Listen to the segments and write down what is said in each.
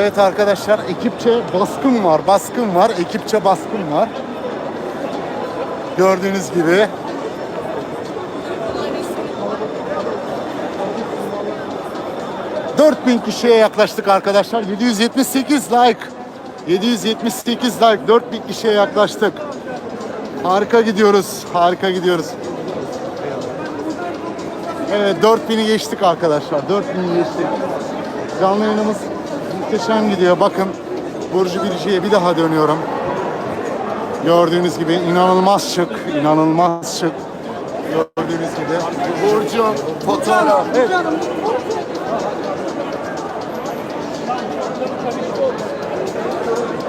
Evet arkadaşlar ekipçe baskın var, baskın var, ekipçe baskın var. Gördüğünüz gibi. ...4000 kişiye yaklaştık arkadaşlar. 778 like. 778 like. 4000 kişiye yaklaştık. Harika gidiyoruz. Harika gidiyoruz. Evet 4000'i geçtik arkadaşlar. 4000'i geçtik. Canlı yayınımız muhteşem gidiyor. Bakın Burcu Birici'ye bir daha dönüyorum. Gördüğünüz gibi inanılmaz şık, inanılmaz şık. Gördüğünüz gibi. Burcu fotoğraf. Evet.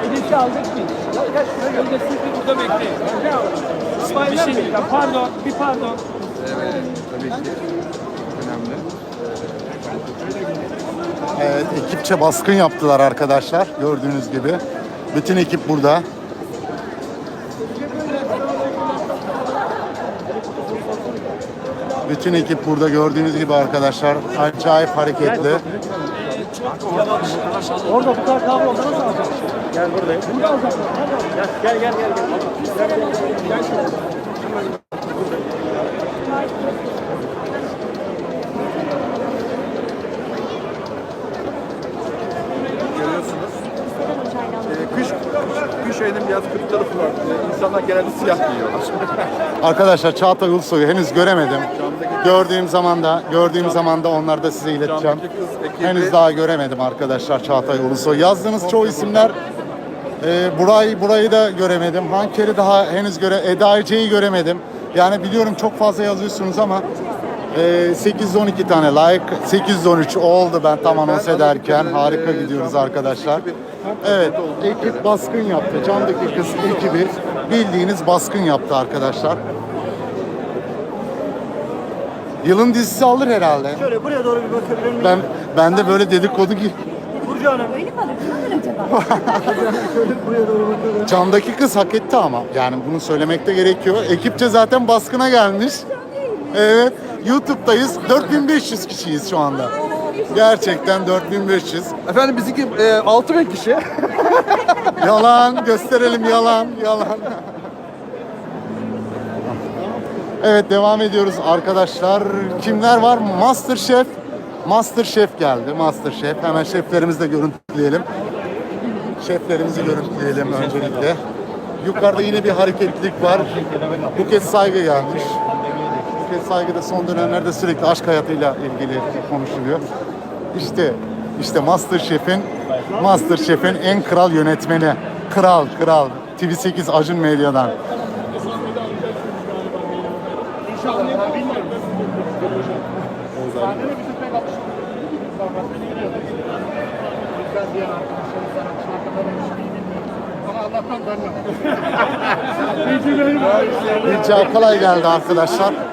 Hediyesi aldık mı? Önce siz bir burada bekleyin. Bir şey. Ya Pardon, bir pardon. Evet, ekipçe baskın yaptılar arkadaşlar. Gördüğünüz gibi. Bütün ekip burada. Bütün ekip burada gördüğünüz gibi arkadaşlar. Acayip hareketli. Orada bu kadar kablo olsa nasıl alacağım? Gel buradayım. Burada alacağım. Gel gel gel. gel. görüyorsunuz. Ee, kış, kış ayının biraz kötü tarafı var. Ee, insanlar genelde siyah giyiyorlar. Arkadaşlar Çağatay Ulusoy'u henüz göremedim. Gördüğüm zaman da gördüğüm zaman da onları da size ileteceğim. Camdaki kız ekibi- Henüz daha göremedim arkadaşlar Çağatay Ulusoy. Yazdığınız çoğu isimler e, burayı burayı da göremedim. Hanker'i daha henüz göre Eda Ece'yi göremedim. Yani biliyorum çok fazla yazıyorsunuz ama e, 812 tane like, 813 oldu ben tam anons ederken. Harika gidiyoruz arkadaşlar. Evet, ekip baskın yaptı. Camdaki kız ekibi bildiğiniz baskın yaptı arkadaşlar. Yılın dizisi alır herhalde. Şöyle buraya doğru bir bakabilir miyim? Ben ben de böyle dedikodu ki Burcu Hanım. Öyle mi alır? Kim alır acaba? Buraya doğru bakalım. camdaki kız hak etti ama. Yani bunu söylemekte gerekiyor. Ekipçe zaten baskına gelmiş. Evet. YouTube'dayız. 4500 kişiyiz şu anda. Gerçekten 4500. Efendim bizimki e, 6000 kişi. Yalan gösterelim yalan yalan. Evet devam ediyoruz arkadaşlar. Kimler var? Masterchef. Masterchef geldi. Masterchef. Hemen şeflerimizi de görüntüleyelim. Şeflerimizi görüntüleyelim öncelikle. Yukarıda yine bir hareketlilik var. Buket Saygı gelmiş. Buket Saygı da son dönemlerde sürekli aşk hayatıyla ilgili konuşuluyor. İşte işte Masterchef'in Masterchef'in en kral yönetmeni. Kral, kral. TV8 Acun Medya'dan. İlçe Akalay geldi arkadaşlar.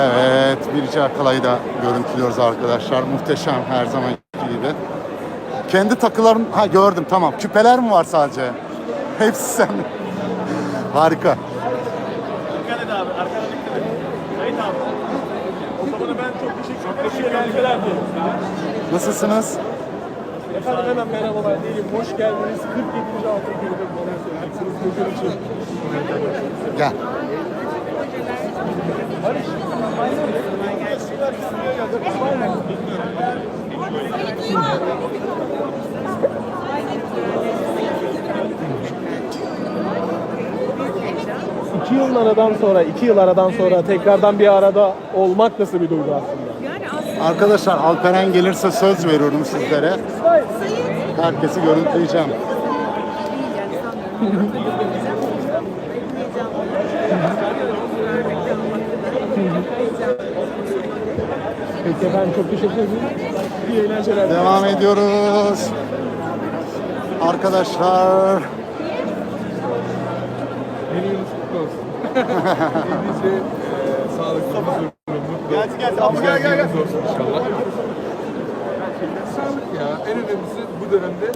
Evet, Birce Akalay'ı da görüntülüyoruz arkadaşlar. Muhteşem her zaman gibi. Kendi takılarım, ha gördüm tamam. Küpeler mi var sadece? Hepsi sen. Harika. Dikkat et abi. Arkana dikkat et. Sayın abi. O zaman ben çok teşekkür ederim. Dilerim. Nasılsınız? Efendim hemen merhabalar diyelim. Hoş geldiniz. 47. altın bana söyleyeceksiniz. İçin. Gel. İki yıl aradan sonra, iki yıl aradan sonra tekrardan bir arada olmak nasıl bir duygu aslında? Arkadaşlar Alperen gelirse söz veriyorum sizlere. Herkesi görüntüleyeceğim. Efendim çok teşekkür ederim. İyi eğlenceler. Devam ediyoruz. Arkadaşlar Yeni yılınız kutlu olsun. Nice e, sağlıklı, huzurlu, mutlu. Gel gel. Abi gel gel gel. Olsun inşallah. Sağlık ya. En önemlisi bu dönemde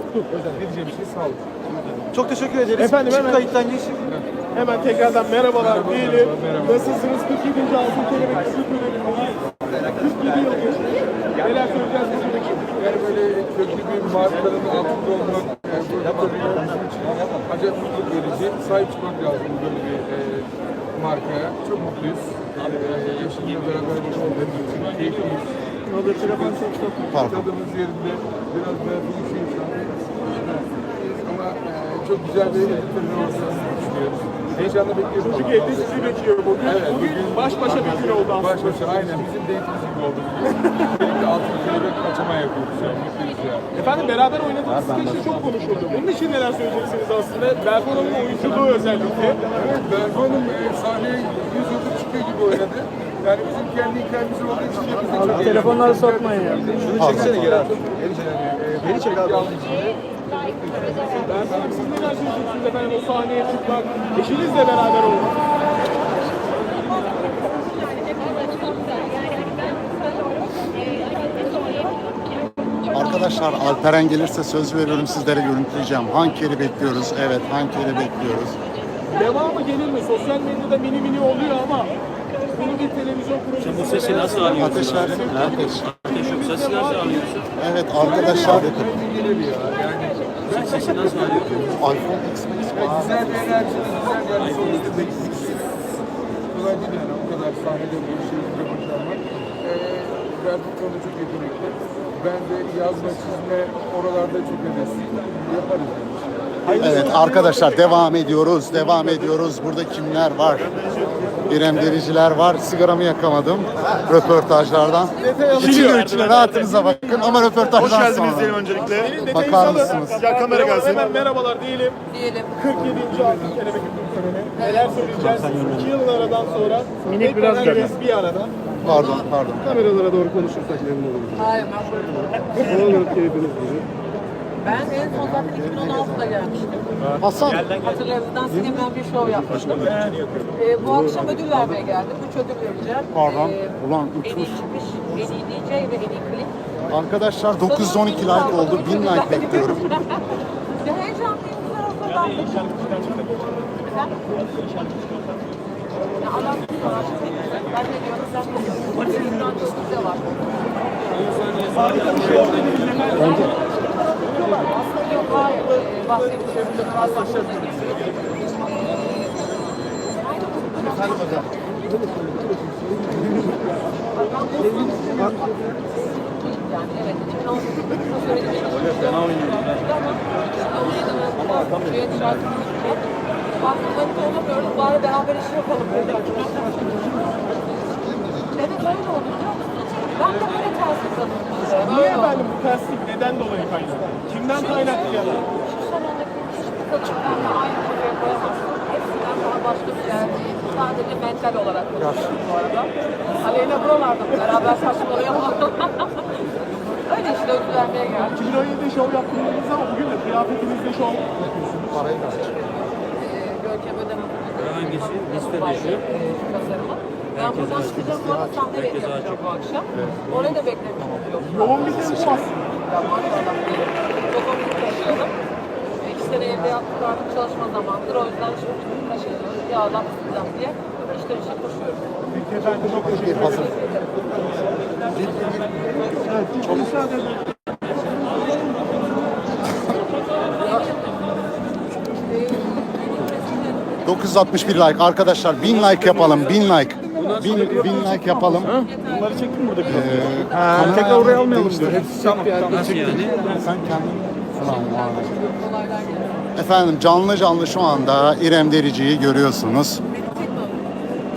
ne diyeceğim şey sağlık. Çok teşekkür ederiz. Efendim, Çift hemen- kayıttan geçin. Hemen tekrardan merhabalar Merhaba, diyelim. merhaba. Nasılsınız? 47. altın kelebek süt önemli. 47 yıl Yani böyle köklü bir markanın altında olmak yani için acayip mutluluk verici. Sahip çıkmak lazım böyle bir e, markaya. Çok mutluyuz. E, eşimle beraber olduğumuz için keyifliyiz. Pardon. Tadımız yerinde. Biraz daha bir şey. Ama e, çok güzel bir olacağını düşünüyoruz. Heyecanla bekliyoruz. Çünkü evde sizi bekliyor bugün. Evet, bugün, bugün baş başa bir gün oldu aslında. Baş başa aynen bizim date'imiz gibi oldu. Birlikte altın kelebek kaçama yapıyoruz an. Mutluyuz. Efendim beraber oynadığınız skeçte çok konuşuldu. Bunun için neler söyleyeceksiniz aslında? Hanım'ın oyunculuğu özellikle. Evet, Hanım e, sahneye yüz yıldır çıkıyor gibi oynadı. Yani bizim kendi hikayemiz olduğu için de biz de çok telefonları sokmayın ya. Şunu çeksene geri abi. Geri çek abi. Berfu Hanım siz neler söyleyeceksiniz efendim o sahneye çıkmak, eşinizle beraber olmak? Arkadaşlar Alperen gelirse söz veriyorum sizlere görüntüleyeceğim. Hankeri bekliyoruz. Evet Hankeri bekliyoruz. Devamı gelir mi? Sosyal medyada mini mini oluyor ama bunu bir televizyon projesi... Bu sesi nasıl alıyorsun? Ateş versin. Ateş. Ateş yok. Sesi nasıl alıyorsun? Evet arkadaşlar. Sen sesi iPhone X Max Evet, güzel bir enerji, güzel bir yani sonuçta bekliyoruz. Kolay değil yani o kadar sahnede bu başarmak. Ee, Berfu konuda çok yetenekli. Ben de yazma, çizme oralarda çok hevesliyim. Yaparız yani. Evet arkadaşlar devam ediyoruz. Devam ediyoruz. Burada kimler var? İrem Dericiler var. Sigaramı yakamadım röportajlardan. İçine içine rahatınıza bakın ama röportajdan Hoş geldiniz sonra. diyelim öncelikle. Bakar mısınız? Ya kamera gelsin. Hemen merhabalar diyelim. Diyelim. 47. Altın Kelebek Ödül Töreni. Neler söyleyeceğiz? 2 yıl aradan sonra Minik biraz herkes bir arada. Pardon pardon. Kameralara doğru konuşursak memnun oluruz. Hayır ben böyle Ne olur keyfiniz bizi. Ben en son zaten 2016'da gelmiştim. Hasan. Hatırlarınızdan sinemden bir şov yapmıştım. Ee, bu akşam ödül vermeye geldim. Üç ödül vereceğim. Pardon. Ee, Ulan en iyi uçmuş. çıkış, en iyi DJ ve en iyi klip. Arkadaşlar 912 like oldu. 1000 like bekliyorum. Ya heyecanlıyım, güzel hazırlandım. Sen? Ya var. Ben ne diyorum, sen diyorsun? Bakışından çok güzel var. Aslında yok, hayır. Ee, bahsettiğim yani evet 2018'de söylediğim Öyle fena oynuyordu. Ama Baktım hadi olamıyoruz bari beraber iş yapalım. Evet öyle oldu? Ben de böyle ters kazandım. Niye efendim bu terslik neden dolayı? Kimden kaynaklı ya da? Şu salondaki hiçbir kadınlarla aynı kafaya koyamazsın. Hepsinden daha başka bir yerde. Sadece mental olarak konuşuyorum bu arada. Aleyna buralarda beraber saçmalayamam. Öyle işte ödül vermeye geldim. 2017'de şov yaptığınız ama bugün de kıyafetinizde şov Parayı da aç. Ee, Görkem Ödem'in Hangisi? Liste dışı. e, tasarımı. Ben buradan çıkacağım sonra sahne yapacağım bu akşam. Orayı da beklemiş oluyorum. yoğun bir tempo aslında. Ya maşallah diyelim. Çok onu taşıyalım. İki sene evde yaptık artık çalışma zamandır. O yüzden şimdi taşıyacağız. Ya adam tutacağım diye işler için koşuyorum. Peki efendim çok teşekkür edin. Ee, 961 like arkadaşlar 1000 like yapalım 1000 like. 1000 1000 like yapalım. Bunları çektim burada. Ee, tekrar oraya almayalım diyor. Nasıl yani? Sen kendin falan. Efendim canlı canlı şu anda İrem Derici'yi görüyorsunuz.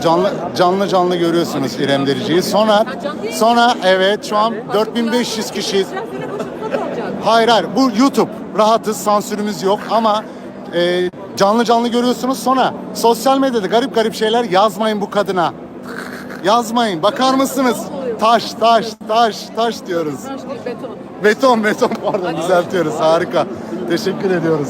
Canlı canlı canlı görüyorsunuz İrem Derici'yi. Sonra sonra evet şu an 4500 kişiyiz. Hayır hayır bu YouTube. Rahatız sansürümüz yok ama e, canlı canlı görüyorsunuz sonra sosyal medyada garip garip şeyler yazmayın bu kadına. Yazmayın bakar mısınız? Taş taş taş taş diyoruz. Taş değil beton. Beton beton pardon düzeltiyoruz harika. Teşekkür ediyoruz.